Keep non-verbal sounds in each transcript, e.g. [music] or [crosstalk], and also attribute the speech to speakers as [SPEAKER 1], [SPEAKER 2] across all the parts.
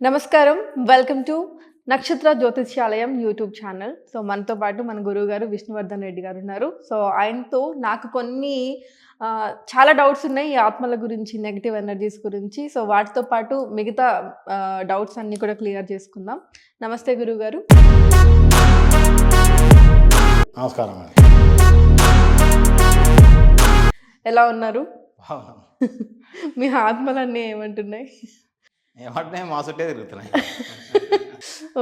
[SPEAKER 1] నమస్కారం. Welcome to నక్షత్ర జ్యోతిష్యాలయం యూట్యూబ్ ఛానల్ సో మనతో పాటు మన గురువు గారు విష్ణువర్ధన్ రెడ్డి గారు ఉన్నారు. సో ఆయనతో నాకు కొన్ని చాలా డౌట్స్ ఉన్నాయి ఈ ఆత్మల గురించి నెగిటివ్ ఎనర్జీస్ గురించి. సో వాటితో పాటు మిగతా డౌట్స్ అన్నీ కూడా క్లియర్ చేసుకుందాం. నమస్తే గురువు గారు
[SPEAKER 2] నమస్కారం
[SPEAKER 1] ఎలా ఉన్నారు? [laughs] మీ ఆత్మలన్నీ ఏమంటున్నాయి?
[SPEAKER 2] ఏమంటే మా చుట్టే తిరుగుతున్నాయి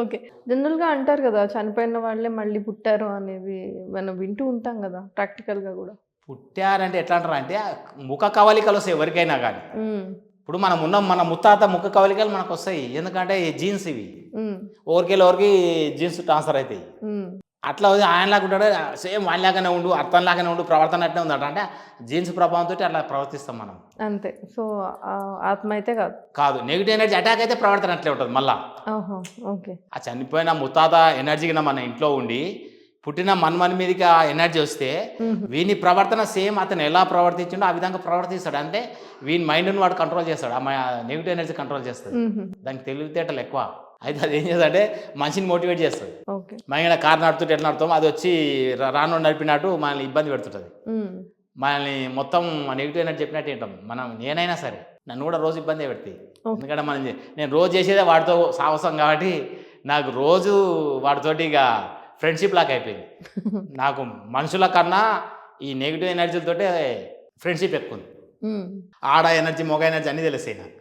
[SPEAKER 1] ఓకే. జనరల్గా అంటారు కదా చనిపోయిన వాళ్ళే మళ్ళీ పుట్టారు అనేది మనం వింటూ ఉంటాం కదా ప్రాక్టికల్గా కూడా.
[SPEAKER 2] పుట్టారంటే ఎట్లా అంటారు అంటే ముఖ కవలికలు వస్తాయి ఎవరికైనా కానీ. ఇప్పుడు మనం ఉన్న మన ముత్తాత ముఖ కవలికలు మనకు వస్తాయి. ఎందుకంటే జీన్స్ ఇవి.
[SPEAKER 1] ఉమ్,
[SPEAKER 2] ఎవరికి జీన్స్ ట్రాన్స్ఫర్ అవుతాయి. అట్లా ఆయనలాగా ఉంటాడు. సేమ్ వాళ్ళలాగానే ఉండు అర్థంలాగానే ఉండు ప్రవర్తన అట్నే ఉందట. అంటే జీన్స్ ప్రభావంతో అట్లా ప్రవర్తిస్తాం మనం.
[SPEAKER 1] అంతే. సో ఆత్మ అయితే కాదు.
[SPEAKER 2] కాదు. నెగిటివ్ ఎనర్జీ అటాక్ అయితే ప్రవర్తన అట్లే ఉంటుంది మళ్ళా.
[SPEAKER 1] ఓకే.
[SPEAKER 2] ఆ చనిపోయిన ముత్తాత ఎనర్జీకి మన ఇంట్లో ఉండి పుట్టిన మన్మని మీదకి ఆ ఎనర్జీ వస్తే వీని ప్రవర్తన సేమ్ అతను ఎలా ప్రవర్తించిండో ఆ విధంగా ప్రవర్తిస్తాడు. అంటే వీని మైండ్ని వాడు కంట్రోల్ చేస్తాడు. ఆ నెగిటివ్ ఎనర్జీ కంట్రోల్ చేస్తుంది దానికి తెలివితేటలు ఎక్కువ. అయితే అది ఏం చేస్తుందంటే మనిషిని మోటివేట్ చేస్తుంది. మన కారు నడుతుంటే ఎట్లా నడుతాం అది వచ్చి రాను నడిపినట్టు మనల్ని ఇబ్బంది పెడుతుంటుంది. మనల్ని మొత్తం నెగిటివ్ ఎనర్జీ చెప్పినట్టు ఏంటాం మనం నేనైనా సరే నన్ను కూడా రోజు ఇబ్బంది పెడతాయి.
[SPEAKER 1] Okay.
[SPEAKER 2] ఎందుకంటే మనం నేను రోజు చేసేదే వాడితో సాహసం కాబట్టి నాకు రోజు వాడితోటి ఇక ఫ్రెండ్షిప్ లాగా అయిపోయింది. [laughs] నాకు మనుషుల కన్నా ఈ నెగిటివ్ ఎనర్జీలతోటే ఫ్రెండ్షిప్ ఎక్కువ ఉంది. ఆడ ఎనర్జీ మొగ ఎనర్జీ అన్నీ తెలుస్తాయి నాకు.